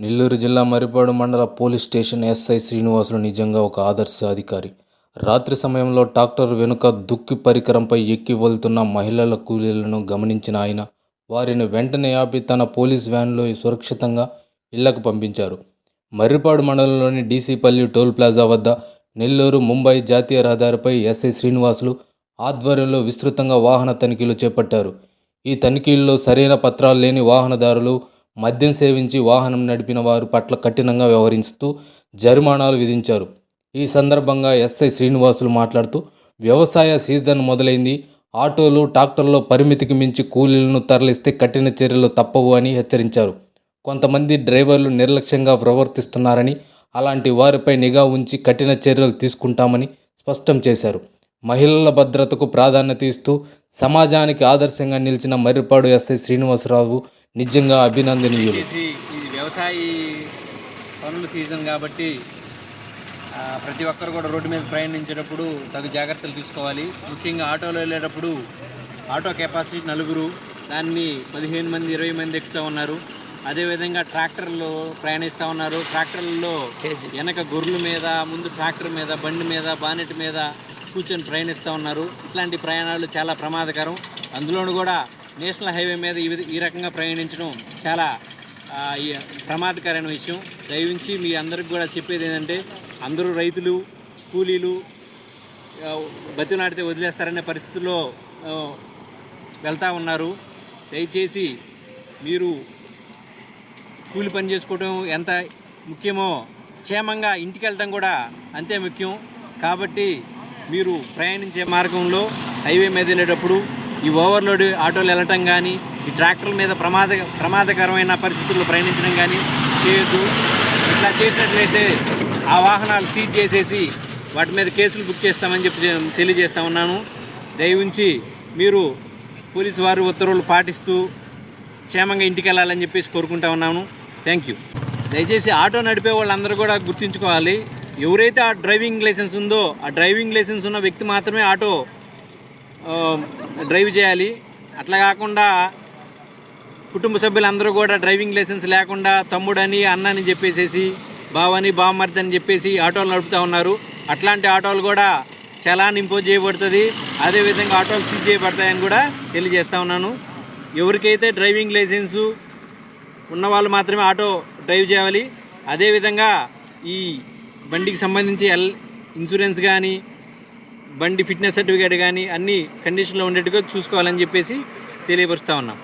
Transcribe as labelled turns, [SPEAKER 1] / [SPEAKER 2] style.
[SPEAKER 1] నెల్లూరు జిల్లా మరిపాడు మండల police station SI Srinivasulu నిజంగా ఒక ఆదర్శ అధికారి. రాత్రి సమయంలో ట్రాక్టర్ వెనుక దుక్కి పరికరంపై ఎక్కి వెళ్తున్న మహిళల కూలీలను గమనించిన ఆయన వారిని వెంటనే ఆపి తన పోలీస్ వ్యాన్లో సురక్షితంగా ఇళ్ళకు పంపించారు. మర్రిపాడు మండలంలోని డీసీపల్లి టోల్ ప్లాజా వద్ద నెల్లూరు ముంబై జాతీయ రహదారిపై ఎస్ఐ శ్రీనివాసులు ఆధ్వర్యంలో విస్తృతంగా వాహన తనిఖీలు చేపట్టారు. ఈ తనిఖీల్లో సరైన పత్రాలు లేని వాహనదారులు మద్యం సేవించి వాహనం నడిపిన వారి పట్ల కఠినంగా వ్యవహరిస్తూ జరిమానాలు విధించారు. ఈ సందర్భంగా ఎస్ఐ శ్రీనివాసులు మాట్లాడుతూ వ్యవసాయ సీజన్ మొదలైంది. ఆటోలు ట్రాక్టర్లో పరిమితికి మించి కూలీలను తరలిస్తే కఠిన చర్యలు తప్పవు అని హెచ్చరించారు. కొంతమంది డ్రైవర్లు నిర్లక్ష్యంగా ప్రవర్తిస్తున్నారని అలాంటి వారిపై నిఘా ఉంచి కఠిన చర్యలు తీసుకుంటామని స్పష్టం చేశారు. మహిళల భద్రతకు ప్రాధాన్యత ఇస్తూ సమాజానికి ఆదర్శంగా నిలిచిన మర్రిపాడు ఎస్ఐ శ్రీనివాసరావు నిజంగా అభినందనీయులు.
[SPEAKER 2] చేసి ఇది వ్యవసాయ పనుల సీజన్ కాబట్టి ప్రతి ఒక్కరు కూడా రోడ్డు మీద ప్రయాణించేటప్పుడు తగు జాగ్రత్తలు తీసుకోవాలి. ముఖ్యంగా ఆటోలో వెళ్ళేటప్పుడు ఆటో కెపాసిటీ నలుగురు దాన్ని పదిహేను మంది ఇరవై మంది ఎక్కుతూ ఉన్నారు. అదేవిధంగా ట్రాక్టర్లు ప్రయాణిస్తూ ఉన్నారు. ట్రాక్టర్లలో వెనక గొర్రెల మీద ముందు ట్రాక్టర్ మీద బండి మీద బానెట్ మీద కూర్చొని ప్రయాణిస్తూ ఉన్నారు. ఇట్లాంటి ప్రయాణాలు చాలా ప్రమాదకరం. అందులోను కూడా నేషనల్ హైవే మీద ఈ ఈ రకంగా ప్రయాణించడం చాలా ప్రమాదకరమైన విషయం. దయవించి మీ అందరికి కూడా చెప్పేది ఏంటంటే అందరూ రైతులు కూలీలు బతినాడితే వదిలేస్తారనే పరిస్థితుల్లో వెళ్తూ ఉన్నారు. దయచేసి మీరు కూలి పని చేసుకోవడం ఎంత ముఖ్యమో క్షేమంగా ఇంటికి వెళ్ళడం కూడా అంతే ముఖ్యం. కాబట్టి మీరు ప్రయాణించే మార్గంలో హైవే మీద వెళ్ళేటప్పుడు ఈ ఓవర్లోడ్ ఆటోలు వెళ్ళటం కానీ ఈ ట్రాక్టర్ల మీద ప్రమాద ప్రమాదకరమైన పరిస్థితుల్లో ప్రయాణించడం కానీ చేయొద్దు. ఇట్లా చేసినట్లయితే ఆ వాహనాలు సీజ్ చేసేసి వాటి మీద కేసులు బుక్ చేస్తామని చెప్పి తెలియజేస్తా ఉన్నాను. దయవుంచి మీరు పోలీసు వారు ఉత్తర్వులు పాటిస్తూ క్షేమంగా ఇంటికి వెళ్ళాలని చెప్పేసి కోరుకుంటా ఉన్నాను. Thank you. దయచేసి ఆటో నడిపే వాళ్ళందరూ కూడా గుర్తుంచుకోవాలి. ఎవరైతే ఆ డ్రైవింగ్ లైసెన్స్ ఉందో ఆ డ్రైవింగ్ లైసెన్స్ ఉన్న వ్యక్తి మాత్రమే ఆటో డ్రైవ్ చేయాలి. అట్లా కాకుండా కుటుంబ సభ్యులందరూ కూడా డ్రైవింగ్ లైసెన్స్ లేకుండా తమ్ముడని అన్నని చెప్పేసేసి బావని బామ్మర్ది అని చెప్పేసి ఆటోలు నడుపుతూ ఉన్నారు. అట్లాంటి ఆటోలు కూడా చలాన్ ఇంపోజ్ చేయబడుతుంది. అదేవిధంగా ఆటోలు సీజ్ చేయబడతాయని కూడా తెలియజేస్తూ ఉన్నాను. ఎవరికైతే డ్రైవింగ్ లైసెన్సు ఉన్న వాళ్ళు మాత్రమే ఆటో డ్రైవ్ చేయాలి. అదేవిధంగా ఈ బండికి సంబంధించి ఎల్ ఇన్సూరెన్స్ కానీ బండి ఫిట్నెస్ సర్టిఫికేట్ కానీ అన్ని కండిషన్లో ఉండేట్టుగా చూసుకోవాలని చెప్పేసి తెలియపరుస్తూ ఉన్నాం.